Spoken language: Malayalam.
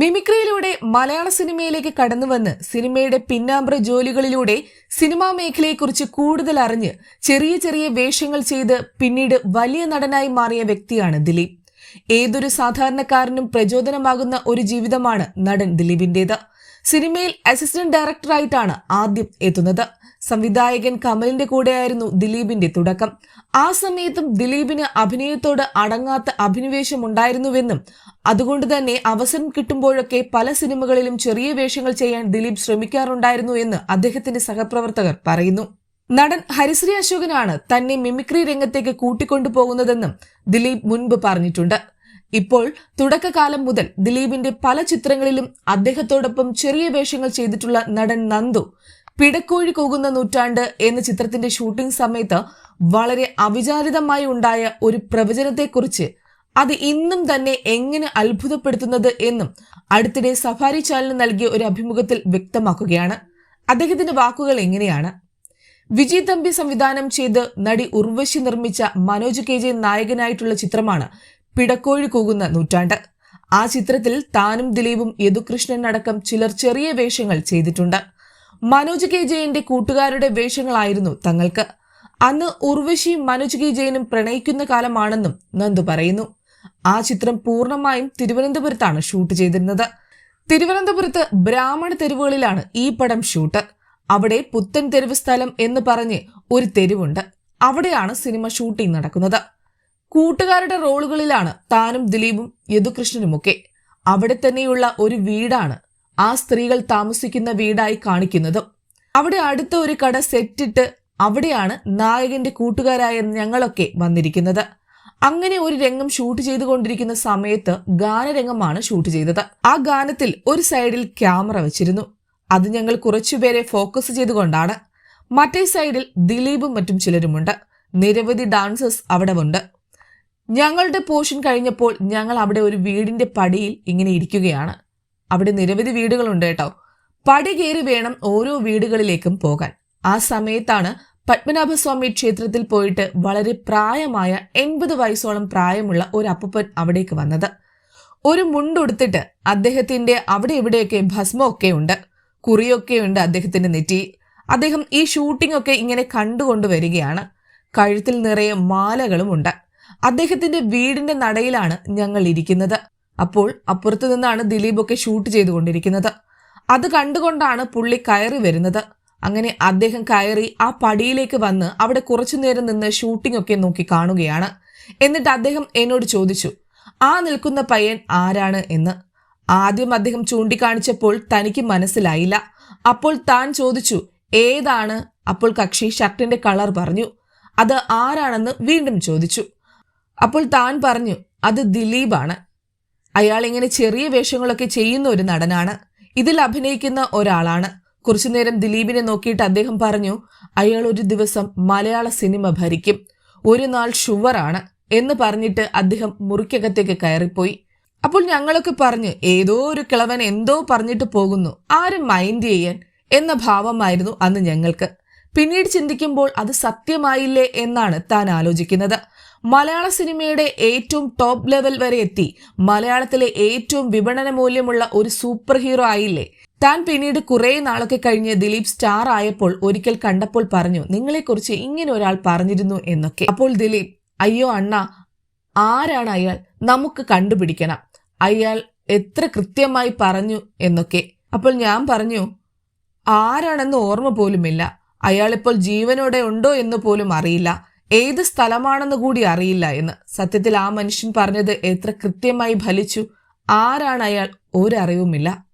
മിമിക്രിയിലൂടെ മലയാള സിനിമയിലേക്ക് കടന്നുവന്ന് സിനിമയുടെ പിന്നാമ്പ്ര ജോലികളിലൂടെ സിനിമാ മേഖലയെക്കുറിച്ച് കൂടുതൽ അറിഞ്ഞ് ചെറിയ ചെറിയ വേഷങ്ങൾ ചെയ്ത് പിന്നീട് വലിയ നടനായി മാറിയ വ്യക്തിയാണ് ദിലീപ്. ഏതൊരു സാധാരണക്കാരനും പ്രചോദനമാകുന്ന ഒരു ജീവിതമാണ് നടൻ ദിലീപിന്റേത്. സിനിമയിൽ അസിസ്റ്റന്റ് ഡയറക്ടറായിട്ടാണ് ആദ്യം എത്തുന്നത്. സംവിധായകൻ കമലിന്റെ കൂടെയായിരുന്നു ദിലീപിന്റെ തുടക്കം. ആ സമയത്തും ദിലീപിന് അഭിനയത്തോട് അടങ്ങാത്ത അഭിനിവേശം ഉണ്ടായിരുന്നുവെന്നും അതുകൊണ്ട് തന്നെ അവസരം കിട്ടുമ്പോഴൊക്കെ പല സിനിമകളിലും ചെറിയ വേഷങ്ങൾ ചെയ്യാൻ ദിലീപ് ശ്രമിക്കാറുണ്ടായിരുന്നു എന്ന് അദ്ദേഹത്തിന്റെ സഹപ്രവർത്തകർ പറയുന്നു. നടൻ ഹരിശ്രീ അശോകനാണ് തന്നെ മിമിക്രി രംഗത്തേക്ക് കൂട്ടിക്കൊണ്ടുപോകുന്നതെന്നും ദിലീപ് മുൻപ് പറഞ്ഞിട്ടുണ്ട്. ഇപ്പോൾ തുടക്കകാലം മുതൽ ദിലീപിന്റെ പല ചിത്രങ്ങളിലും അദ്ദേഹത്തോടൊപ്പം ചെറിയ വേഷങ്ങൾ ചെയ്തിട്ടുള്ള നടൻ നന്ദു പിടക്കോഴി കൂകുന്ന നൂറ്റാണ്ട് എന്ന ചിത്രത്തിന്റെ ഷൂട്ടിംഗ് സമയത്ത് വളരെ അവിചാരിതമായി ഉണ്ടായ ഒരു പ്രവചനത്തെക്കുറിച്ച് അത് ഇന്നും തന്നെ എങ്ങനെ അത്ഭുതപ്പെടുത്തുന്നത് എന്നും അടുത്തിടെ സഫാരി ചാനലിന് നൽകിയ ഒരു അഭിമുഖത്തിൽ വ്യക്തമാക്കുകയാണ്. അദ്ദേഹത്തിന്റെ വാക്കുകൾ എങ്ങനെയാണ്? വിജയ് തമ്പി സംവിധാനം ചെയ്ത് നടി ഉർവശി നിർമ്മിച്ച മനോജ് കെ ജെ നായകനായിട്ടുള്ള ചിത്രമാണ് പിടക്കോഴി കൂകുന്ന നൂറ്റാണ്ട്. ആ ചിത്രത്തിൽ താനും ദിലീപും യദുകൃഷ്ണൻ അടക്കം ചിലർ ചെറിയ വേഷങ്ങൾ ചെയ്തിട്ടുണ്ട്. മനോജ് കെ ജയന്റെ കൂട്ടുകാരുടെ വേഷങ്ങളായിരുന്നു തങ്ങൾക്ക്. അന്ന് ഉർവശി മനോജ് കെ ജയനും പ്രണയിക്കുന്ന കാലമാണെന്നും നന്ദു പറയുന്നു. ആ ചിത്രം പൂർണമായും തിരുവനന്തപുരത്താണ് ഷൂട്ട് ചെയ്തിരുന്നത്. തിരുവനന്തപുരത്ത് ബ്രാഹ്മണ തെരുവുകളിലാണ് ഈ പടം ഷൂട്ട്. അവിടെ പുത്തൻ തെരുവ് സ്ഥലം എന്ന് പറഞ്ഞ് ഒരു തെരുവുണ്ട്. അവിടെയാണ് സിനിമ ഷൂട്ടിംഗ് നടക്കുന്നത്. കൂട്ടുകാരുടെ റോളുകളിലാണ് താനും ദിലീപും യദുകൃഷ്ണനുമൊക്കെ. അവിടെ തന്നെയുള്ള ഒരു വീടാണ് ആ സ്ത്രീകൾ താമസിക്കുന്ന വീടായി കാണിക്കുന്നത്. അവിടെ അടുത്ത ഒരു കട സെറ്റിട്ട് അവിടെയാണ് നായകന്റെ കൂട്ടുകാരായ ഞങ്ങളൊക്കെ വന്നിരിക്കുന്നത്. അങ്ങനെ ഒരു രംഗം ഷൂട്ട് ചെയ്തുകൊണ്ടിരിക്കുന്ന സമയത്ത് ഗാനരംഗമാണ് ഷൂട്ട് ചെയ്തത്. ആ ഗാനത്തിൽ ഒരു സൈഡിൽ ക്യാമറ വെച്ചിരുന്നു. അത് ഞങ്ങൾ കുറച്ചുപേരെ ഫോക്കസ് ചെയ്തുകൊണ്ടാണ്. മറ്റേ സൈഡിൽ ദിലീപും മറ്റും ചിലരുമുണ്ട്. നിരവധി ഡാൻസേഴ്സ് അവിടെ ഉണ്ട് ഞങ്ങളുടെ പോർഷൻ കഴിഞ്ഞപ്പോൾ ഞങ്ങൾ അവിടെ ഒരു വീടിന്റെ പടിയിൽ ഇങ്ങനെ ഇരിക്കുകയാണ്. അവിടെ നിരവധി വീടുകളുണ്ട് കേട്ടോ. പടി കയറി വേണം ഓരോ വീടുകളിലേക്കും പോകാൻ. ആ സമയത്താണ് പത്മനാഭസ്വാമി ക്ഷേത്രത്തിൽ പോയിട്ട് വളരെ പ്രായമായ എൺപത് വയസ്സോളം പ്രായമുള്ള ഒരു അപ്പൂപ്പൻ അവിടേക്ക് വന്നത്. ഒരു മുണ്ടുടുത്തിട്ട് അദ്ദേഹത്തിന്റെ അവിടെ ഇവിടെയൊക്കെ ഭസ്മമൊക്കെ ഉണ്ട്. കുറിയൊക്കെ ഉണ്ട് അദ്ദേഹത്തിന്റെ നെറ്റി. അദ്ദേഹം ഈ ഷൂട്ടിംഗ് ഒക്കെ ഇങ്ങനെ കണ്ടുകൊണ്ട് വരികയാണ്. കഴുത്തിൽ നിറയെ മാലകളും ഉണ്ട് അദ്ദേഹത്തിന്റെ വീടിന്റെ നടയിലാണ് ഞങ്ങൾ ഇരിക്കുന്നത്. അപ്പോൾ അപ്പുറത്തു നിന്നാണ് ദിലീപ് ഒക്കെ ഷൂട്ട് ചെയ്തുകൊണ്ടിരിക്കുന്നത്. അത് കണ്ടുകൊണ്ടാണ് പുള്ളി കയറി വരുന്നത്. അങ്ങനെ അദ്ദേഹം കയറി ആ പടിയിലേക്ക് വന്ന് അവിടെ കുറച്ചു നേരം നിന്ന് ഷൂട്ടിംഗ് ഒക്കെ നോക്കി കാണുകയാണ്. എന്നിട്ട് അദ്ദേഹം എന്നോട് ചോദിച്ചു ആ നിൽക്കുന്ന പയ്യൻ ആരാണ് എന്ന്? ആദ്യം അദ്ദേഹം ചൂണ്ടിക്കാണിച്ചപ്പോൾ തനിക്ക് മനസ്സിലായില്ല. അപ്പോൾ താൻ ചോദിച്ചു ഏതാണ്? അപ്പോൾ കക്ഷി ഷർട്ടിന്റെ കളർ പറഞ്ഞു അത് ആരാണെന്ന് വീണ്ടും ചോദിച്ചു. അപ്പോൾ താൻ പറഞ്ഞു അത് ദിലീപാണ്. അയാൾ ഇങ്ങനെ ചെറിയ വേഷങ്ങളൊക്കെ ചെയ്യുന്ന ഒരു നടനാണ്. ഇതിൽ അഭിനയിക്കുന്ന ഒരാളാണ്. കുറച്ചുനേരം ദിലീപിനെ നോക്കിയിട്ട് അദ്ദേഹം പറഞ്ഞു അയാൾ ഒരു ദിവസം മലയാള സിനിമ ഭരിക്കും. ഒരു നാൾ ഷുവറാണ്. എന്ന് പറഞ്ഞിട്ട് അദ്ദേഹം മുറിക്കകത്തേക്ക് കയറിപ്പോയി. അപ്പോൾ ഞങ്ങളൊക്കെ പറഞ്ഞു ഏതോ ഒരു കിളവൻ എന്തോ പറഞ്ഞിട്ട് പോകുന്നു. ആരും മൈൻഡ് ചെയ്യാൻ എന്ന ഭാവമായിരുന്നു അന്ന് ഞങ്ങൾക്ക്. പിന്നീട് ചിന്തിക്കുമ്പോൾ അത് സത്യമായില്ലേ എന്നാണ് താൻ ആലോചിക്കുന്നത്. മലയാള സിനിമയുടെ ഏറ്റവും ടോപ്പ് ലെവൽ വരെ എത്തി. മലയാളത്തിലെ ഏറ്റവും വിപണന മൂല്യമുള്ള ഒരു സൂപ്പർ ഹീറോ ആയില്ലേ. താൻ പിന്നീട് കുറെ നാളൊക്കെ കഴിഞ്ഞ് ദിലീപ് സ്റ്റാർ ആയപ്പോൾ ഒരിക്കൽ കണ്ടപ്പോൾ പറഞ്ഞു നിങ്ങളെക്കുറിച്ച് ഇങ്ങനെ ഒരാൾ പറഞ്ഞിരുന്നു എന്നൊക്കെ. അപ്പോൾ ദിലീപ് അയ്യോ അണ്ണ ആരാണ് അയാൾ? നമുക്ക് കണ്ടുപിടിക്കണം. അയാൾ എത്ര കൃത്യമായി പറഞ്ഞു എന്നൊക്കെ. അപ്പോൾ ഞാൻ പറഞ്ഞു ആരാണെന്ന് ഓർമ്മ പോലുമില്ല. അയാളിപ്പോൾ ജീവനോടെ ഉണ്ടോ എന്ന് പോലും അറിയില്ല. ഏത് സ്ഥലമാണെന്ന് കൂടി അറിയില്ല എന്ന്. സത്യത്തിൽ ആ മനുഷ്യൻ പറഞ്ഞത് എത്ര കൃത്യമായി ഫലിച്ചു. ആരാണ് അയാൾ? ഒരറിവുമില്ല.